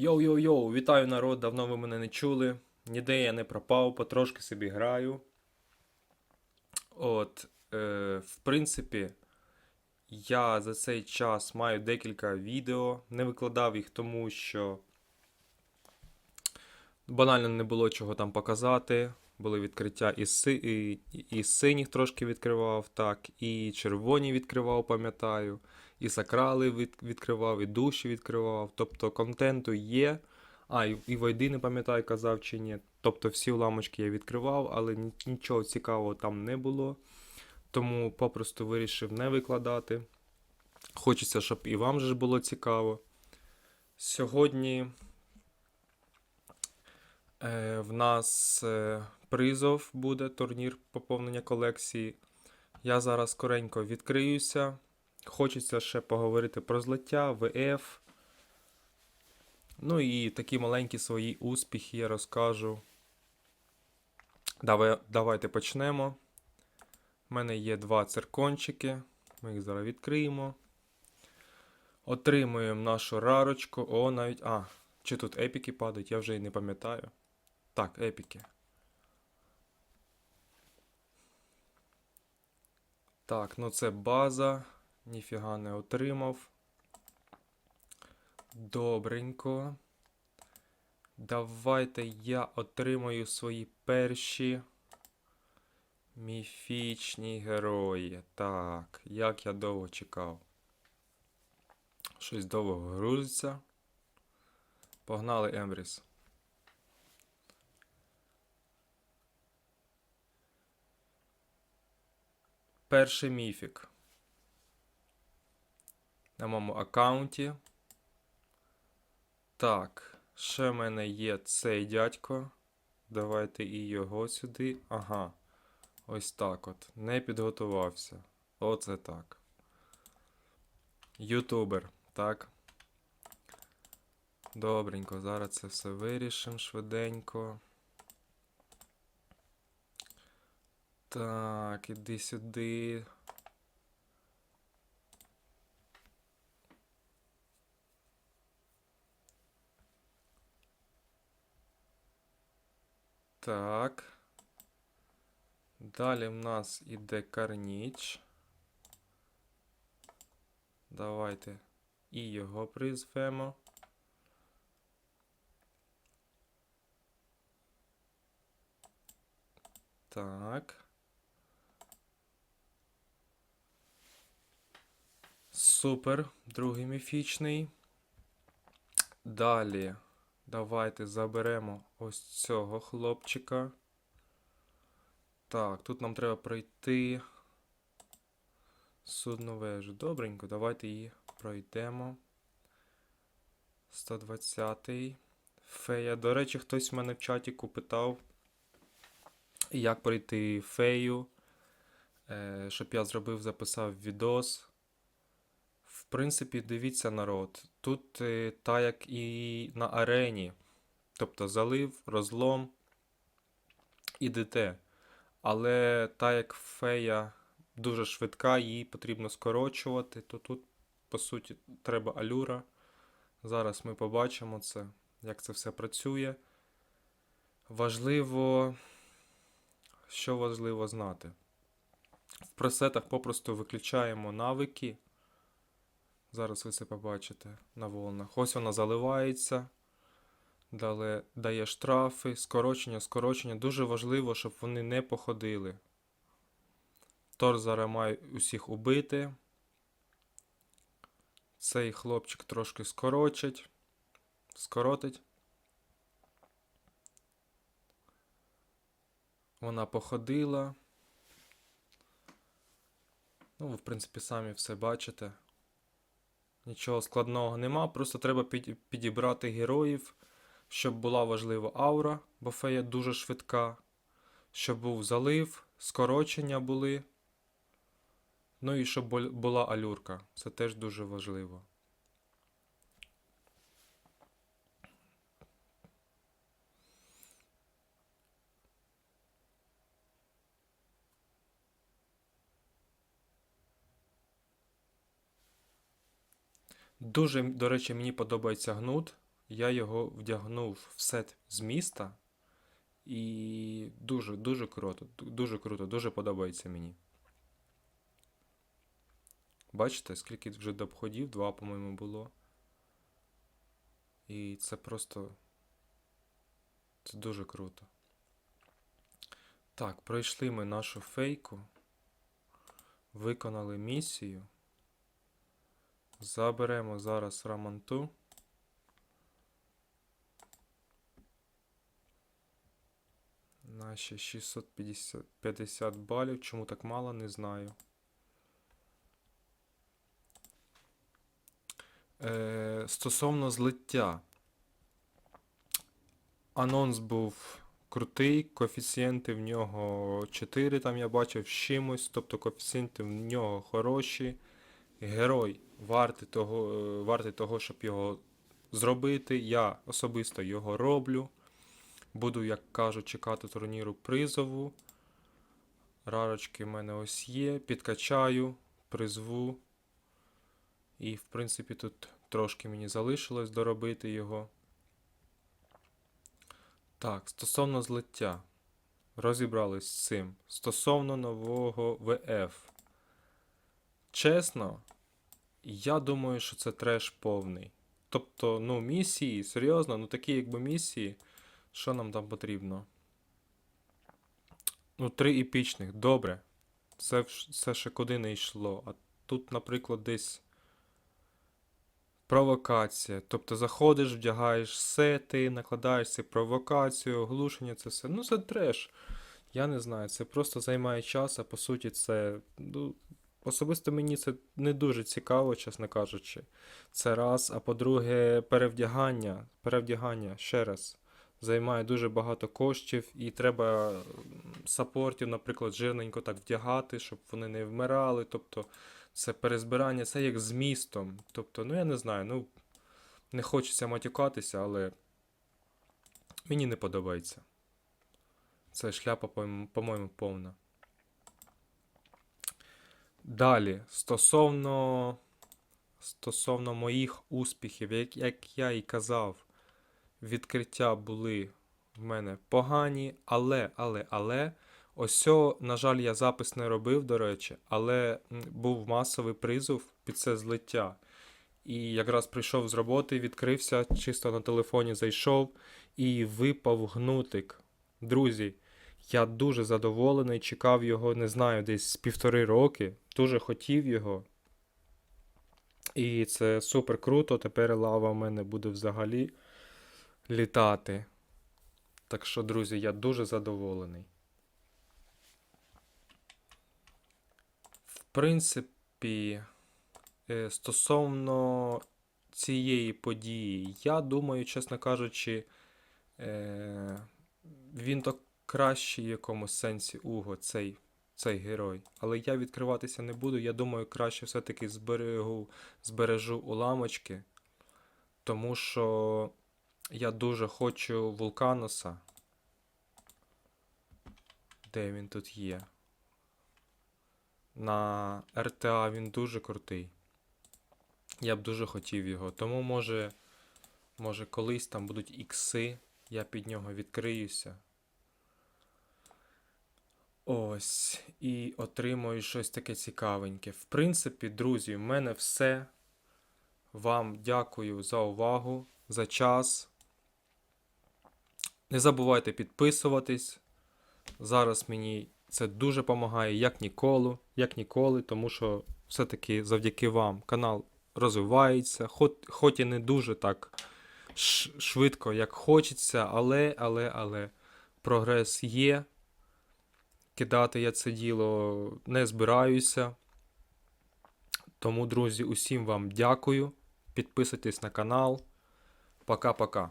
Йоу-йоу-йоу, вітаю народ, давно ви мене не чули. Ніде я не пропав, потрошки собі граю. От, е, в принципі, я за цей час маю декілька відео. Не викладав їх тому, що банально не було чого там показати. Були відкриття і, си, і, і синіх трошки відкривав, так, і червоні відкривав, пам'ятаю, і сакрали від, відкривав, і душі відкривав. Тобто контенту є. А, і, і Войди не пам'ятаю, казав чи ні. Тобто всі уламочки я відкривав, але нічого цікавого там не було. Тому попросту вирішив не викладати. Хочеться, щоб і вам же було цікаво. Сьогодні е, в нас е, призов буде турнір поповнення колекції. Я зараз скоренько відкриюся. Хочеться ще поговорити про злиття, ВФ. Ну і такі маленькі свої успіхи я розкажу. Давай, давайте почнемо. У мене є два циркончики. Ми їх зараз відкриємо. Отримуємо нашу рарочку. О, навіть. А, чи тут епіки падають, я вже і не пам'ятаю. Так, епіки. Так, ну це база. Ніфіга не отримав. Добренько. Давайте я отримаю свої перші міфічні герої. Так, як я довго чекав. Щось довго грузиться. Погнали Ембріс. Перший міфік. На моєму аккаунті. Так, ще в мене є цей дядько. Давайте і його сюди. Ага. Ось так от. Не підготувався. Оце так. Ютубер, так. Добренько, зараз це все вирішимо швиденько. Так, іди сюди. Так. Далі в нас іде карніч. Давайте і його призвемо. Так. Супер, другий міфічний. Далі давайте заберемо ось цього хлопчика. Так, тут нам треба пройти судну вежу. Добренько, давайте її пройдемо. 120-й. Фея. До речі, хтось в мене в чаті питав, як пройти фею. Е, щоб я зробив, записав відос. В принципі, дивіться народ. Тут е, та як і на арені. Тобто залив, розлом і ДТ. Але та як фея дуже швидка, її потрібно скорочувати, то тут, по суті, треба алюра. Зараз ми побачимо це, як це все працює. Важливо, що важливо знати. В пресетах попросту виключаємо навики. Зараз ви це побачите на волнах. Ось вона заливається. Далі дає штрафи, скорочення, скорочення. Дуже важливо, щоб вони не походили. Тор зараз має усіх убити. Цей хлопчик трошки скорочить. Скоротить. Вона походила. Ну, ви, в принципі, самі все бачите. Нічого складного нема, просто треба підібрати героїв, щоб була важлива аура, бо фея дуже швидка, щоб був залив, скорочення були. Ну і щоб була алюрка. Це теж дуже важливо. Дуже, до речі, мені подобається гнут. Я його вдягнув в сет з міста. І дуже, дуже круто, дуже круто, дуже подобається мені. Бачите, скільки вже до обходів? Два, по-моєму, було. І це просто. Це дуже круто. Так, пройшли ми нашу фейку. Виконали місію. Заберемо зараз раманту. Наші 650 балів. Чому так мало, не знаю. Е, стосовно злиття. Анонс був крутий, коефіцієнти в нього 4, там я бачив з чимось, тобто коефіцієнти в нього хороші. Герой вартий того, е, вартий того, щоб його зробити. Я особисто його роблю. Буду, як кажуть, чекати турніру призову. Рарочки в мене ось є. Підкачаю, призву. І, в принципі, тут трошки мені залишилось доробити його. Так, стосовно злиття. Розібрались з цим. Стосовно нового ВФ. Чесно, я думаю, що це треш повний. Тобто, ну, місії, серйозно, ну такі якби місії. Що нам там потрібно? Ну, три епічних, добре. Це, це ще куди не йшло. А тут, наприклад, десь провокація. Тобто заходиш, вдягаєш сети, накладаєш ці провокацію, оглушення, це все. Ну, це треш. Я не знаю, це просто займає час, а по суті, це. Ну, особисто мені це не дуже цікаво, чесно кажучи. Це раз. А по-друге, перевдягання. Перевдягання, ще раз займає дуже багато коштів, і треба м, саппортів, наприклад, жирненько так вдягати, щоб вони не вмирали. Тобто це перезбирання, це як з містом. Тобто, ну я не знаю, ну не хочеться матюкатися, але мені не подобається. Це шляпа, по-моєму, повна. Далі, стосовно, стосовно моїх успіхів, як, як я і казав, відкриття були в мене погані, але, але, але. Ось цього, на жаль, я запис не робив, до речі, але був масовий призов під це злиття. І якраз прийшов з роботи, відкрився, чисто на телефоні зайшов і випав гнутик. Друзі, я дуже задоволений, чекав його, не знаю, десь з півтори роки. Дуже хотів його. І це супер круто. Тепер лава в мене буде взагалі літати. Так що, друзі, я дуже задоволений. В принципі, е, стосовно цієї події, я думаю, чесно кажучи, е, він то кращий в якомусь сенсі Уго, цей, цей герой. Але я відкриватися не буду. Я думаю, краще все-таки зберегу, збережу уламочки, тому що я дуже хочу Вулканоса. Де він тут є? На РТА він дуже крутий. Я б дуже хотів його. Тому може, може колись там будуть ікси, я під нього відкриюся. Ось. І отримую щось таке цікавеньке. В принципі, друзі, в мене все. Вам дякую за увагу, за час. Не забувайте підписуватись. Зараз мені це дуже допомагає, як ніколи, як ніколи, тому що все-таки завдяки вам канал розвивається, хоч, хоч і не дуже так швидко, як хочеться, але, але, але прогрес є. Кидати я це діло не збираюся. Тому, друзі, усім вам дякую. Підписуйтесь на канал. Пока-пока.